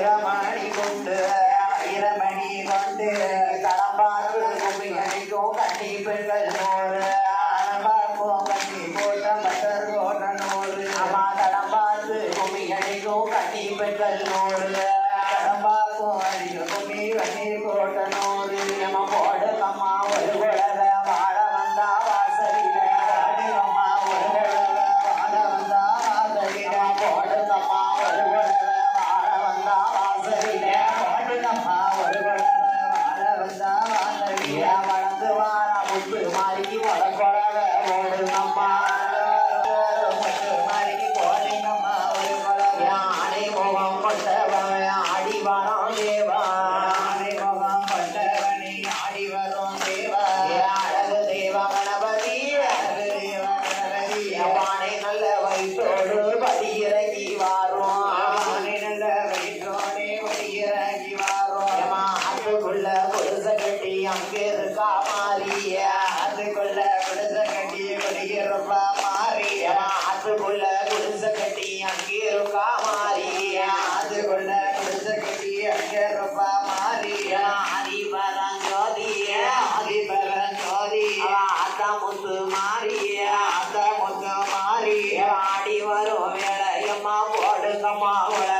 ஆயிரமணி கொண்டு ஆயிரமணி கொண்டு களம்பார்ப்பு குமியடிக்கும் கண்ணி பெண்கள் நூறு ஆனம்பார்ப்போம் கண்ணி போட்ட மட்டர் போட்ட நூறு. அம்மா களம்பார்ப்பு குமியடிக்கும் கண்ணி பெண்கள் நூறு களம்பார்ப்போம் அடிக்க குமி கண்ணி போட்ட நூறு. நம்ம போடலம்மா ஒரு குழ அதுக்குள்ள குடிசை கட்டி அங்கே இருக்கா மாறிய? அதுக்குள்ள குடிசை கட்டி குடியிருப்பா மாறிய? அதுக்குள்ள குடிசை கட்டி அங்கே இருக்கா மாறிய? அதுக்குள்ள குடிசை கட்டி அங்கே இருப்பா மாறிய? அடிபரங்கோதிய அடிபரங்கோதிய அத்த முத்து மாறிய? அத்த முத்து மாறிய? அடி வரும் வேலையம்மா போடுங்கம்மா உள்ள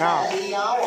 啊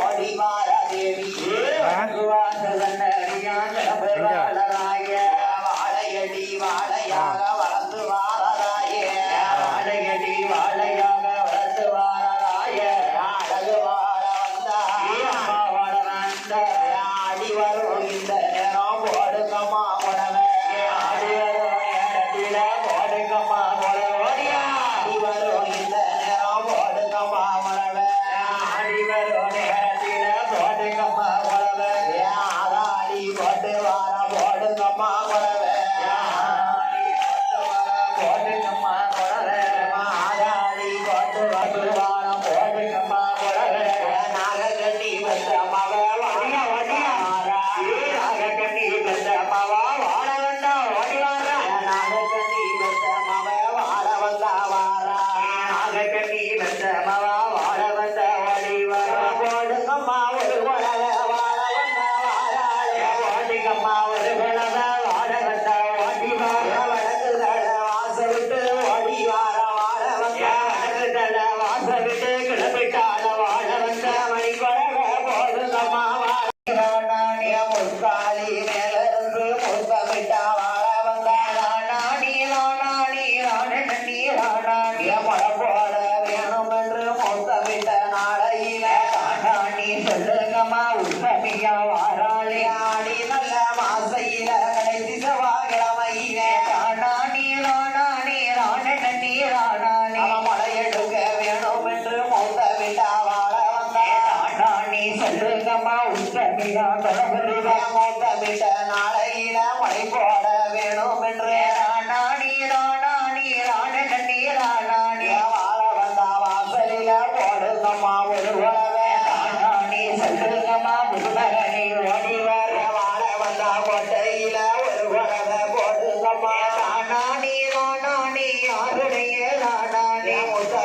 我一下。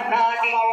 Anani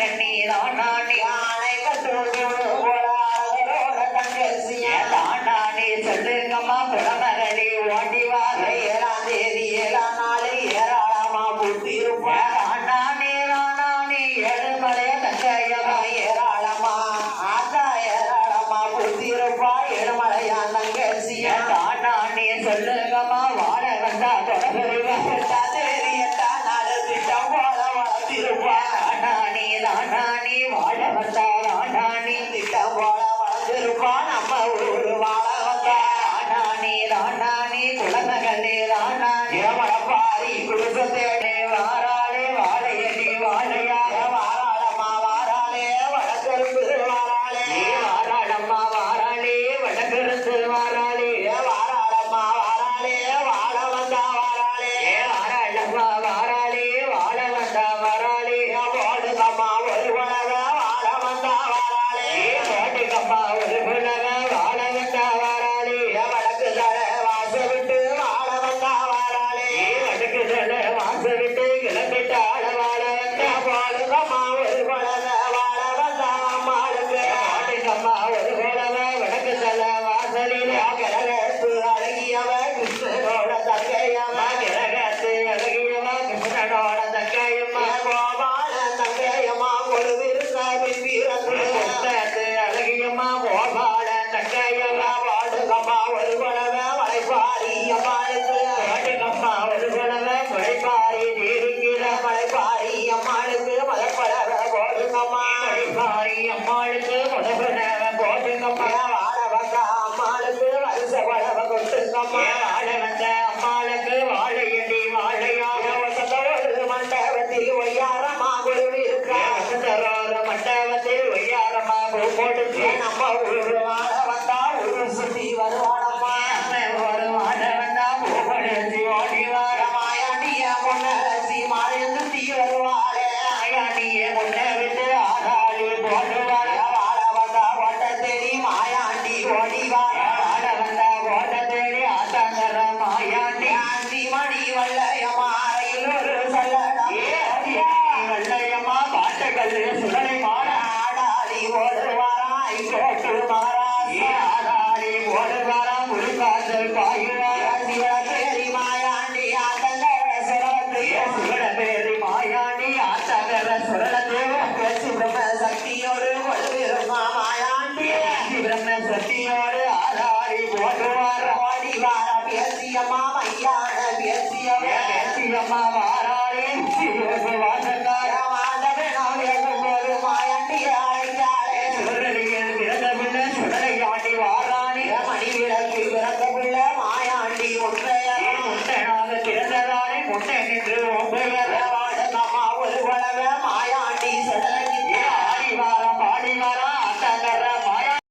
கண்ணீரான